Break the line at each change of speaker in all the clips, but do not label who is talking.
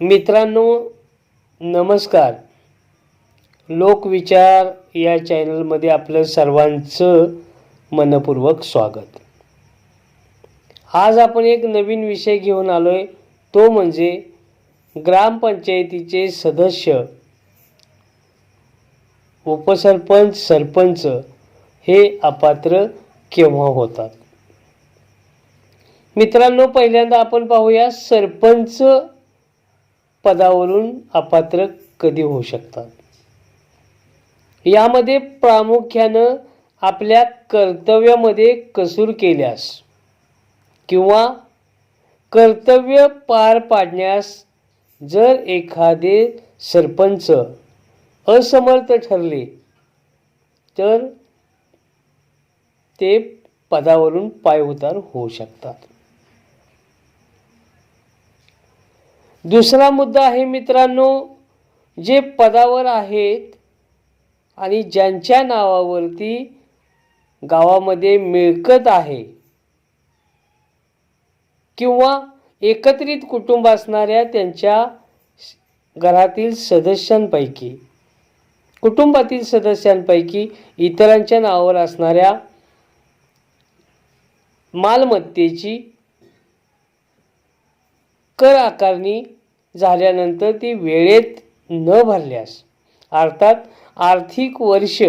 मित्रांनो नमस्कार. लोकविचार या चॅनलमध्ये आपलं सर्वांचं मनपूर्वक स्वागत. आज आपण एक नवीन विषय घेऊन आलो आहे तो म्हणजे ग्रामपंचायतीचे सदस्य उपसरपंच सरपंच हे अपात्र केव्हा होतात? मित्रांनो पहिल्यांदा आपण पाहूया सरपंच पदावरून अपात्र कधी होऊ शकतात? यामध्ये प्रामुख्यानं आपल्या कर्तव्यामध्ये कसूर केल्यास किंवा कर्तव्य पार पाडण्यास जर एखादे सरपंच असमर्थ ठरले तर ते पदावरून पायउतार होऊ शकतात. दुसरा मुद्दा आहे मित्रांनो जे पदावर आहेत आणि ज्यांच्या नावावरती गावामध्ये मिळकत आहे किंवा एकत्रित कुटुंब असणाऱ्या त्यांच्या घरातील सदस्यांपैकी कुटुंबातील सदस्यांपैकी इतरांच्या नावावर असणाऱ्या मालमत्तेची कर आकारणी झाल्यानंतर ती वेळेत न भरल्यास अर्थात आर्थिक वर्ष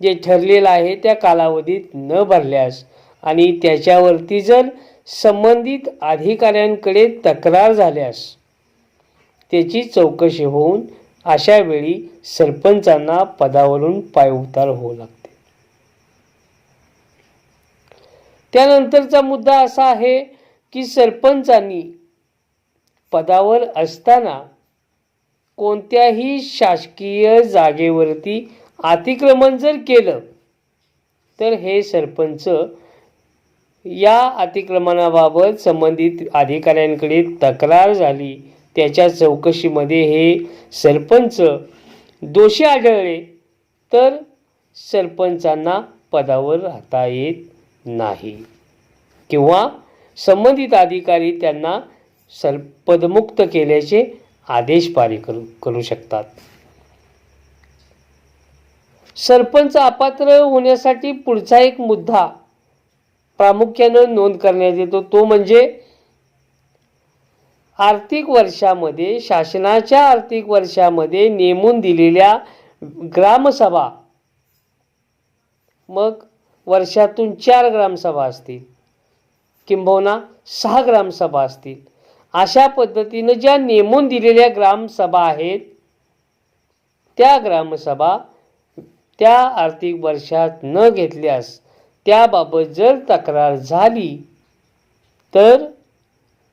जे ठरलेलं आहे त्या कालावधीत न भरल्यास आणि त्याच्यावरती जर संबंधित अधिकाऱ्यांकडे तक्रार झाल्यास त्याची चौकशी होऊन अशा वेळी सरपंचांना पदावरून पायउतार होऊ लागते. त्यानंतरचा मुद्दा असा आहे की सरपंचांनी पदावर असताना कोणत्याही शासकीय जागेवरती अतिक्रमण जर केलं तर हे सरपंच या अतिक्रमणाबाबत संबंधित अधिकाऱ्यांकडे तक्रार झाली. त्याच्या चौकशीमध्ये हे सरपंच दोषी आढळले तर सरपंचांना पदावर राहता येत नाही. किंवा संबंधित अधिकारी त्यांना सर्पदमुक्त केल्याचे आदेश पारी करू करू शकतात. सरपंच अपात्र होण्यासाठी पुढचा एक मुद्दा प्रामुख्यानं नोंद करण्यात येतो. तो म्हणजे आर्थिक वर्षामध्ये शासनाच्या आर्थिक वर्षामध्ये नेमून दिलेल्या ग्रामसभा मग वर्षातून चार ग्रामसभा असतील किंबहुना सहा ग्रामसभा असतील. अशा पद्धतीनं ज्या नेमून दिलेल्या ग्रामसभा आहेत त्या ग्रामसभा त्या आर्थिक वर्षात न घेतल्यास त्याबाबत जर तक्रार झाली तर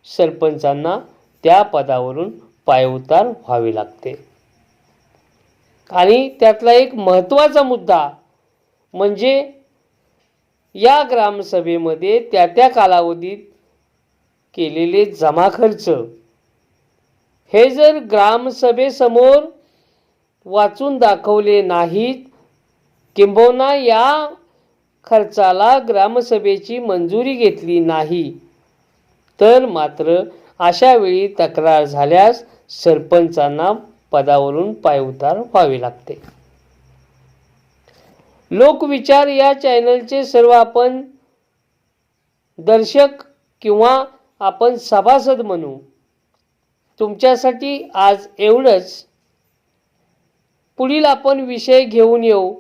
सरपंचांना त्या पदावरून पायउतार व्हावे लागते. आणि त्यातला एक महत्त्वाचा मुद्दा म्हणजे या ग्रामसभेमध्ये त्या त्या कालावधीत केलेले जमा खर्च. हे जर ग्रामसभेसमोर वाचून दाखवले नाहीत किंबहुना या खर्चाला ग्रामसभेची मंजुरी घेतली नाही तर मात्र अशा वेळी तक्रार झाल्यास सरपंचांना पदावरून पायउतार व्हावे लागते. लोकविचार या चॅनलचे सर्व आपण दर्शक किंवा आपण सभासद म्हणू. तुमच्यासाठी आज एवढंच. पुढील आपण विषय घेऊन येऊ.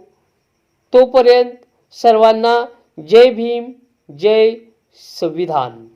तोपर्यंत सर्वांना जय भीम जय संविधान.